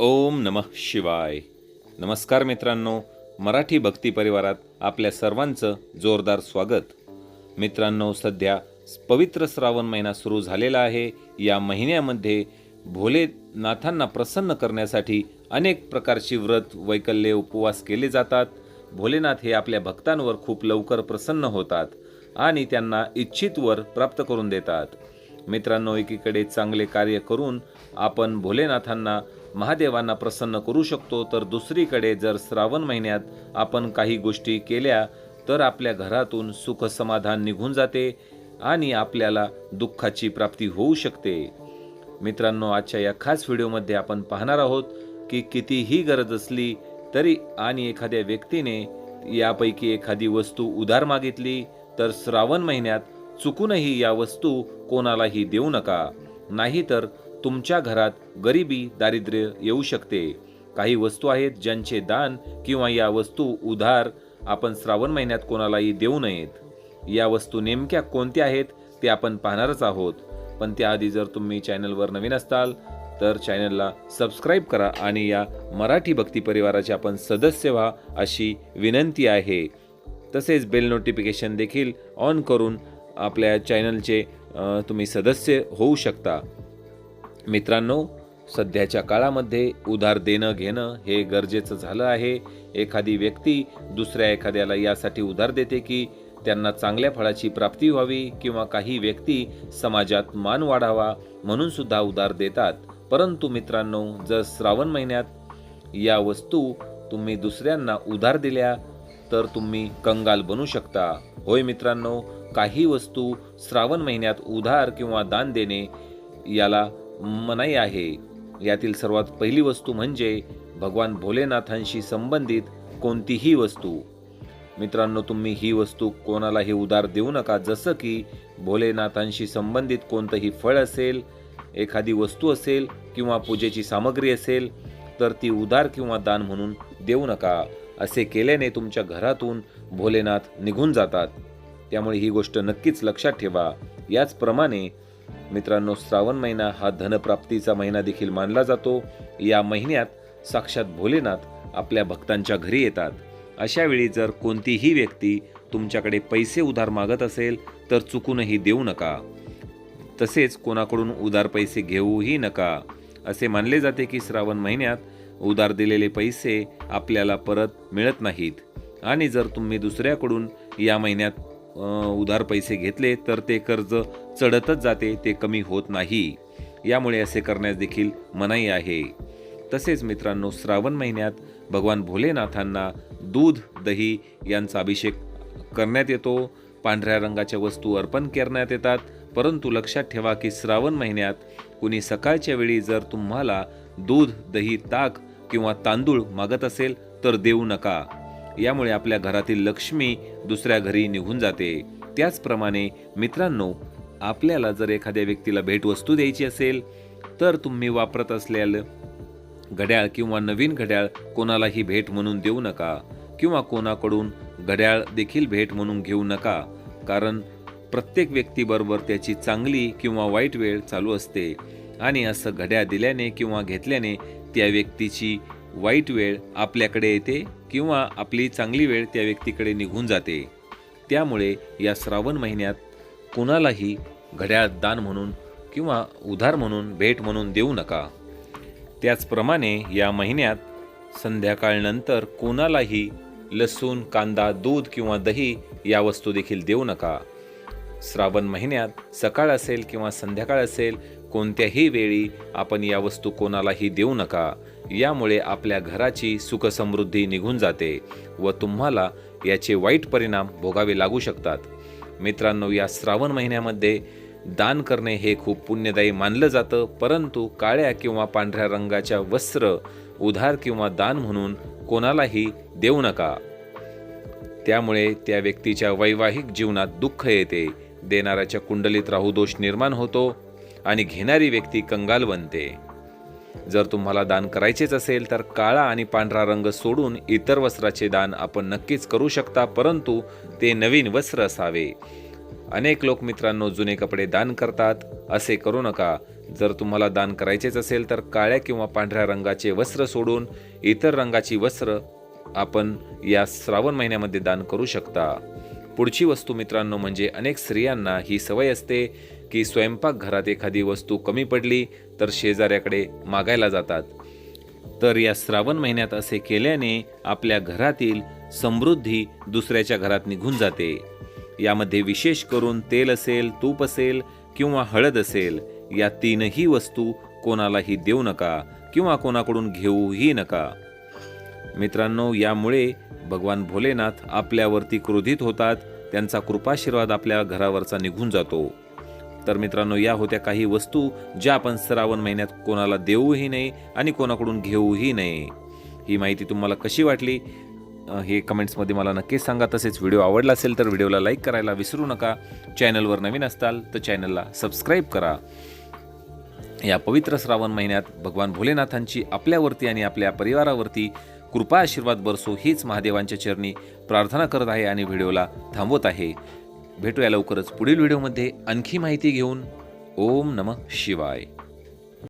ओम नमः शिवाय. नमस्कार मित्रांनो मराठी भक्ती परिवारात आपल्या सर्वांचं जोरदार स्वागत. मित्रांनो सध्या पवित्र श्रावण महिना सुरू झालेला आहे. या महिन्यामध्ये भोलेनाथांना प्रसन्न करण्यासाठी अनेक प्रकारची व्रत वैकल्ये उपवास केले जातात. भोलेनाथ हे आपल्या भक्तांवर खूप लवकर प्रसन्न होतात आणि त्यांना इच्छित वर प्राप्त करून देतात. मित्रांनो एकीकडे चांगले कार्य करून आपण भोलेनाथांना महादेवांना प्रसन्न करू शकतो तर दुसरीकडे जर श्रावण महिन्यात आपण काही गोष्टी केल्या तर आपल्या घरातून सुख समाधान निघून जाते आणि आपल्याला दुःखाची प्राप्ती होऊ शकते. मित्रांनो आजच्या या खास व्हिडिओमध्ये आपण पाहणार आहोत की कितीही गरज असली तरी आणि एखाद्या व्यक्तीने यापैकी एखादी वस्तू उधार मागितली तर श्रावण महिन्यात चुकूनही या वस्तू कोणालाही देऊ नका. नाहीतर तुमच्या घरात गरिबी दारिद्र्य येऊ शकते. काही वस्तू आहेत ज्यांचे दान किंवा या वस्तू उधार आपण श्रावण महिन्यात कोणालाही देऊ नयेत. या वस्तू नेमक्या कोणत्या आहेत ते आपण पाहणारच आहोत. पण त्याआधी जर तुम्ही चॅनलवर नवीन असताल तर चॅनलला सबस्क्राईब करा आणि या मराठी भक्ती परिवाराचे आपण सदस्य व्हा अशी विनंती आहे. तसेच बेल नोटिफिकेशन देखील ऑन करून आपल्या चॅनलचे तुम्ही सदस्य होऊ शकता. मित्रांनो सध्याच्या काळामध्ये उधार देणं घेणं हे गरजेचं झालं आहे. एखादी व्यक्ती दुसऱ्या एखाद्याला यासाठी उधार देते की त्यांना चांगल्या फळाची प्राप्ती व्हावी किंवा काही व्यक्ती समाजात मान वाढावा म्हणून सुद्धा उधार देतात. परंतु मित्रांनो जर श्रावण महिन्यात या वस्तू तुम्ही दुसऱ्यांना उधार दिल्या तर तुम्ही कंगाल बनू शकता. होय मित्रांनो काही वस्तू श्रावण महिन्यात उधार किंवा दान देणे याला मनाई आहे. यातील सर्वात पहिली वस्तू म्हणजे भगवान भोलेनाथांशी संबंधित कोणतीही वस्तू. मित्रांनो तुम्ही ही वस्तू कोणालाही उधार देऊ नका. जसं की भोलेनाथांशी संबंधित कोणतंही फळ असेल एखादी वस्तू असेल किंवा पूजेची सामग्री असेल तर ती उधार किंवा दान म्हणून देऊ नका. असे केल्याने तुमच्या घरातून भोलेनाथ निघून जातात. त्यामुळे ही गोष्ट नक्कीच लक्षात ठेवा. याचप्रमाणे मित्रांनो श्रावण महिना हा धनप्राप्तीचा महिना देखील मानला जातो. या महिन्यात साक्षात भोलेनाथ आपल्या भक्तांच्या घरी येतात. अशावेळी जर कोणतीही व्यक्ती तुमच्याकडे पैसे उधार मागत असेल तर चुकूनही देऊ नका. तसेच कोणाकडून उधार पैसे घेऊही नका. असे मानले जाते की श्रावण महिन्यात उधार दिलेले पैसे आपल्याला परत मिळत नाहीत. आणि जर तुम्ही दुसऱ्याकडून या महिन्यात उधार पैसे घेतले तर ते कर्ज चढतच जाते ते कमी होत नाही. यामुळे असे करण्यास देखील मनाई आहे. तसेच मित्रांनो श्रावण महिन्यात भगवान भोलेनाथांना दूध दही यांचा अभिषेक करण्यात येतो. पांढऱ्या रंगाच्या वस्तू अर्पण करण्यात येतात. परंतु लक्षात ठेवा की श्रावण महिन्यात कुणी सकाळच्या वेळी जर तुम्हाला दूध दही ताक किंवा तांदूळ मागत असेल तर देऊ नका. यामुळे आपल्या घरातील लक्ष्मी दुसऱ्या घरी निघून जाते. त्याचप्रमाणे मित्रांनो आपल्याला जर एखाद्या व्यक्तीला भेटवस्तू द्यायची असेल तर तुम्ही वापरत असलेलं घड्याळ किंवा नवीन घड्याळ कोणालाही भेट म्हणून देऊ नका किंवा कोणाकडून घड्याळ देखील भेट म्हणून घेऊ नका. कारण प्रत्येक व्यक्तीबरोबर त्याची चांगली किंवा वाईट वेळ चालू असते आणि असं घड्याळ दिल्याने किंवा घेतल्याने त्या व्यक्तीची वाईट वेळ आपल्याकडे येते किंवा आपली चांगली वेळ त्या व्यक्तीकडे निघून जाते. त्यामुळे या श्रावण महिन्यात कुणालाही घड्याळ दान म्हणून किंवा उधार म्हणून भेट म्हणून देऊ नका. त्याचप्रमाणे या महिन्यात संध्याकाळनंतर कोणालाही लसूण कांदा दूध किंवा दही या वस्तू देखील देऊ नका. श्रावण महिन्यात सकाळ असेल किंवा संध्याकाळ असेल कोणत्याही वेळी आपण या वस्तू कोणालाही देऊ नका. यामुळे आपल्या घराची सुखसमृद्धी निघून जाते व तुम्हाला याचे वाईट परिणाम भोगावे लागू शकतात. मित्रांनो या श्रावण महिन्यामध्ये दान करणे हे खूप पुण्यदायी मानलं जातं परंतु काळ्या किंवा पांढऱ्या रंगाच्या वस्त्र उधार किंवा दान म्हणून कोणालाही देऊ नका. त्यामुळे त्या व्यक्तीच्या वैवाहिक जीवनात दुःख येते. देणाऱ्याच्या कुंडलीत राहू दोष निर्माण होतो. आणि घेणारी व्यक्ती कंगाल बनते. जर तुम्हाला दान करायचेच असेल तर काळा आणि पांढरा रंग सोडून इतर वस्त्राचे दान आपण नक्कीच करू शकता परंतु ते नवीन वस्त्र असावे. अनेक लोक मित्रांनो जुने कपडे दान करतात असे करू नका. जर तुम्हाला दान करायचेच असेल तर काळ्या किंवा पांढऱ्या रंगाचे वस्त्र सोडून इतर रंगाची वस्त्र आपण या श्रावण महिन्यामध्ये दान करू शकता. पुढची वस्तू मित्रांनो म्हणजे अनेक स्त्रियांना ही सवय असते की स्वयंपाकघरात एखादी वस्तू कमी पडली तर शेजाऱ्याकडे मागायला जातात. तर या श्रावण महिन्यात असे केल्याने आपल्या घरातील समृद्धी दुसऱ्याच्या घरात निघून जाते. यामध्ये विशेष करून तेल असेल तूप असेल किंवा हळद असेल या तीनही वस्तू कोणालाही देऊ नका किंवा कोणाकडून घेऊही नका. मित्रांनो यामुळे भगवान भोलेनाथ आपल्यावरती क्रोधित होतात त्यांचा कृपाशीर्वाद आपल्या घरावरचा निघून जातो. तर मित्रांनो या होत्या काही वस्तू ज्या आपण श्रावण महिन्यात कोणाला देऊही नाही आणि कोणाकडून घेऊही नये. ही माहिती तुम्हाला कशी वाटली? हे कमेंट्समध्ये मला नक्कीच सांगा. तसेच व्हिडिओ आवडला असेल तर व्हिडिओला लाईक करायला विसरू नका. चॅनलवर नवीन असताल तर चॅनलला सबस्क्राईब करा. या पवित्र श्रावण महिन्यात भगवान भोलेनाथांची आपल्यावरती आणि आपल्या परिवारावरती कृपा आशीर्वाद बरसो हीच महादेवांच्या चरणी प्रार्थना करत आहे आणि व्हिडिओला थांबवत आहे. भेटूया लवकरच पुढील व्हिडिओमध्ये. आणखी माहिती घेऊन ओम नमः शिवाय.